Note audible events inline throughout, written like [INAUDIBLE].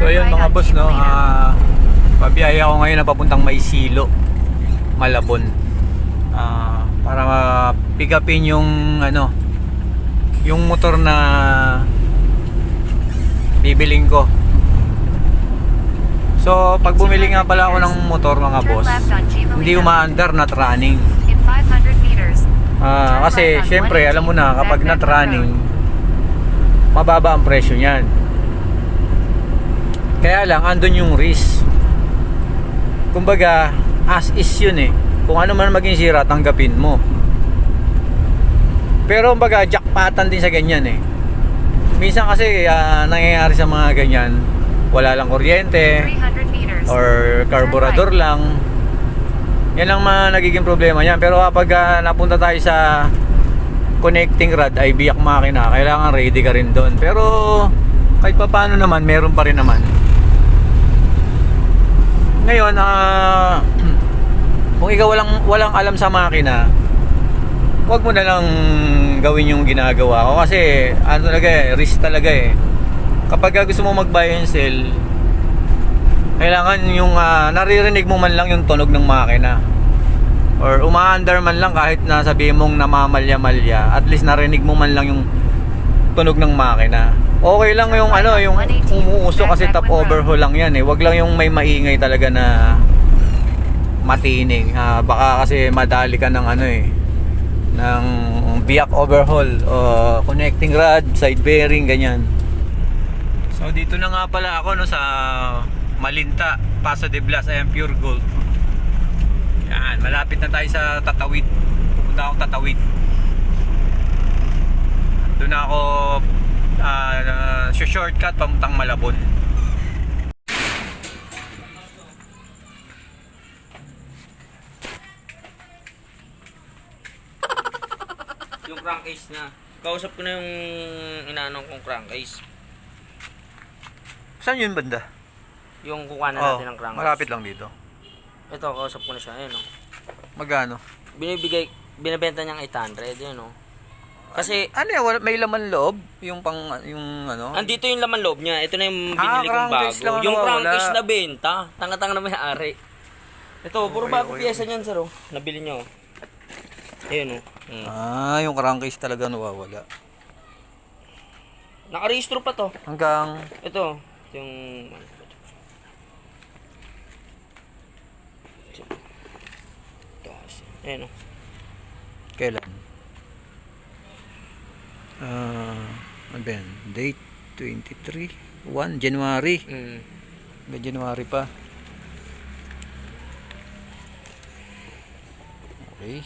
So ayun mga boss no, ah pabiyaya ako ngayon na papuntang Maysilo, Malabon. Ah para ma-pick upin yung ano, yung motor na bibiling ko. So pag bumili nga pala ako ng motor mga boss, hindi umaandar not running. In 500 meters, Ah, kasi syempre alam mo na kapag not running mababa ang presyo niyan. Kaya lang andun yung risk. Kumbaga as is yun eh. Kung ano man maging sira tanggapin mo. Pero kumbaga jackpotan din sa ganyan eh. Minsan kasi ah, nangyayari sa mga ganyan, wala lang kuryente 300 meters. or carburetor lang. Yan ang mga nagiging problema niyan. Pero kapag ah, napunta tayo sa connecting rod ay biyak makina, kailangan ready ka rin doon. Pero kahit pa paano naman, meron pa rin naman. Ngayon, ah [CLEARS THROAT] kung ikaw walang walang alam sa makina, wag mo na lang gawin yung ginagawa ko kasi ano talaga eh, risk talaga eh. Kapag gusto mo mag-buy and sell, kailangan yung ah, naririnig mo man lang yung tunog ng makina or umaandar man lang kahit na sabihin mong namamalya-malya at least narinig mo man lang yung tunog ng makina okay lang yung ano yung umuuso kasi top overhaul lang yan eh wag lang yung may maingay talaga na matining Ah, baka kasi madali ka ng ano eh ng biyak overhaul o connecting rod side bearing ganyan So dito na nga pala ako no sa Malinta, Paso de Blas, ayan pure gold. Yan, malapit na tayo sa Tatawid. Pupunta akong Tatawid. Doon na ako ah, shortcut pamuntang Malabon. Yung crankcase niya. Kausap ko na yung inaanong kong crankcase. Saan yun banda? Yung kukuha na Oh, natin ng crankcase. malapit lang dito. Ito, kausap ko na siya. Ayun, oh. Magkano? Binibigay, binibenta niyang 800. Yun, oh. Kasi, Ano yan? Wala- May laman loob? Yung pang, yung ano? andito yung laman loob niya. Ito na yung Ah, binili kong crankcase bago. lang ang Yung nawawala. crankcase na benta. Tanga-tanga na may-ari. Ito, puro bago pyesa niyan, sir, oh. Nabili niyo, oh. Ayun, oh. Mm. Ah, yung crankcase talaga nawawala. Nakarehistro pa to. Hanggang Ito, yung... Ito. Ayun, oh. Kailan? Ah, ano ba yan? Date 23 1 January. Mm. May January pa. Okay.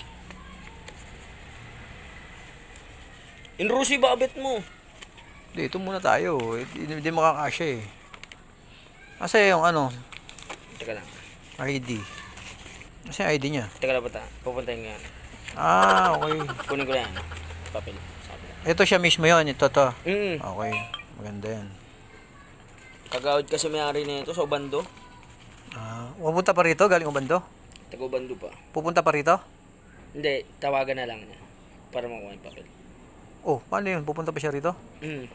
Inrusi ba abit mo? Dito muna tayo. Hindi, makakasya eh. Kasi yung ano, Teka lang. ID. Kasi ID niya. Teka lang bata. Pupuntahin ko yan. Ah, okay. Kunin ko na yan. Papel. Ito siya mismo yon Ito to. Mm. Okay. Maganda yan. Kagawad kasi may-ari na ito sa Ubando. Ah, pupunta pa rito? Galing Ubando? Taga Ubando pa. Pupunta pa rito? Hindi, tawagan na lang niya. Para makuha yung papel. Oh, paano yun? Pupunta pa siya rito? Mm.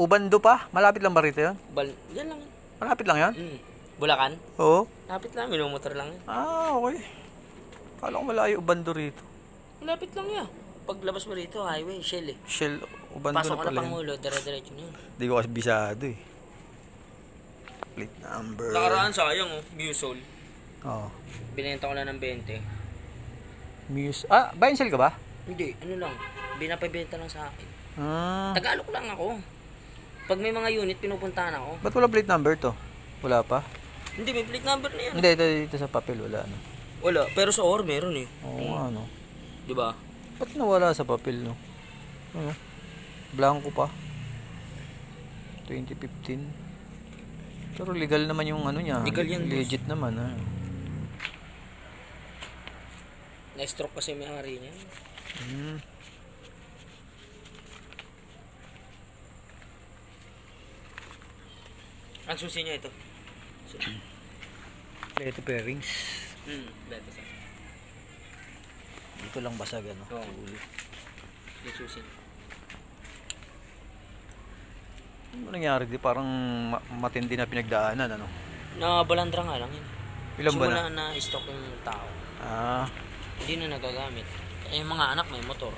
Ubando pa? Malapit lang ba rito yun? Bal, yan lang. Malapit lang yan? Mm. Bulacan? Oo. Lapit lang, minumotor lang yan. Ah, okay. Kala ko malayo Ubando rito. Malapit lang yan. Paglabas mo rito, highway, Shell eh. Shell, Ubando Pasok na ka pala na yun. Pangulo, dire-diretso na yun. Hindi ko kasi bisado eh. Plate number. Nakaraan sayang oh, Musol. Oo. Binenta ko na ng 20. Muse. Ah, buy and sell ka ba? Hindi, ano lang. Binapabenta lang sa akin. Ah. Tagalog lang ako. Pag may mga unit, pinupuntahan ako. Ba't wala plate number to? Wala pa? Hindi, may plate number na yan. Hindi, ito dito sa papel wala no. Wala, pero sa OR meron eh. Oo nga no. Di ba? Ba't nawala sa papel no? Ano? Blanco pa. 2015. Pero legal naman yung ano niya. Legal yan, boss. Legit naman ah. Na-stroke kasi may ari niya. Hmm. Ang susi niya ito. Plate bearings. Hmm, beto sa. Dito lang basag ano. Oo. Susi niya. Ano nangyari? Di parang ma- matindi na pinagdaanan, ano? Nabalandra nga lang yun. Ilan ba na? Simula na stock yung tao. Ah, Hindi na nagagamit. Eh, yung mga anak may motor.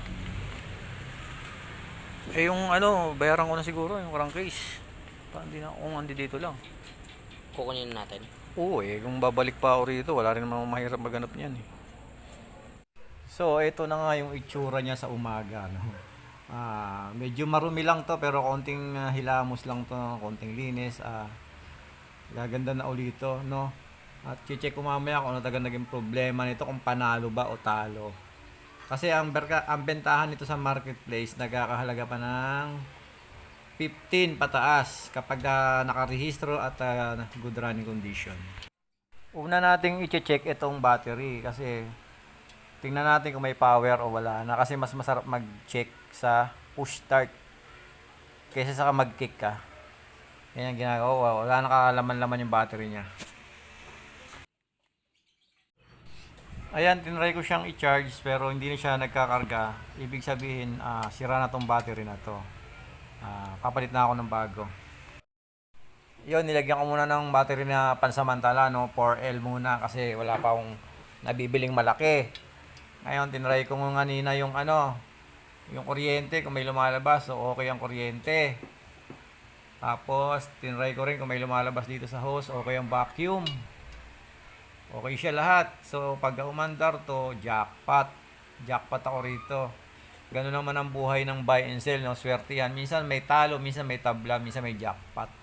eh yung ano, bayaran ko na siguro yung crankcase. Parang di na kung andi dito lang. Kukunin natin. Oo eh, kung babalik pa ako rito, wala rin naman mahirap maghanap niyan eh. So, ito na nga yung itsura niya sa umaga, no. Ah, medyo marumi lang to pero konting ah, hilamos lang to, konting linis. Ah, gaganda na ulit to, no. At check ko mamaya kung ano talaga naging problema nito kung panalo ba o talo. Kasi ang berka, ang bentahan nito sa marketplace nagkakahalaga pa ng 15 pataas kapag uh, nakarehistro at ah, good running condition. Una nating i-check itong battery kasi tingnan natin kung may power o wala na kasi mas masarap mag-check sa push start kaysa sa mag-kick ka. Yan ang ginagawa. Wala nakakalaman-laman yung battery niya. Ayan, tinry ko siyang i-charge pero hindi na siya nagkakarga. Ibig sabihin, ah, sira na tong battery na to. Ah, papalit na ako ng bago. Yun, nilagyan ko muna ng battery na pansamantala, no? 4L muna kasi wala pa akong nabibiling malaki. Ngayon, tinry ko nga kanina yung ano, yung kuryente, kung may lumalabas, so okay ang kuryente. Tapos, tinry ko rin kung may lumalabas dito sa hose, okay ang vacuum. Okay siya lahat. So, pag umandar to, jackpot. Jackpot ako rito. Ganun naman ang buhay ng buy and sell, no? Swerte yan. Minsan may talo, minsan may tabla, minsan may jackpot.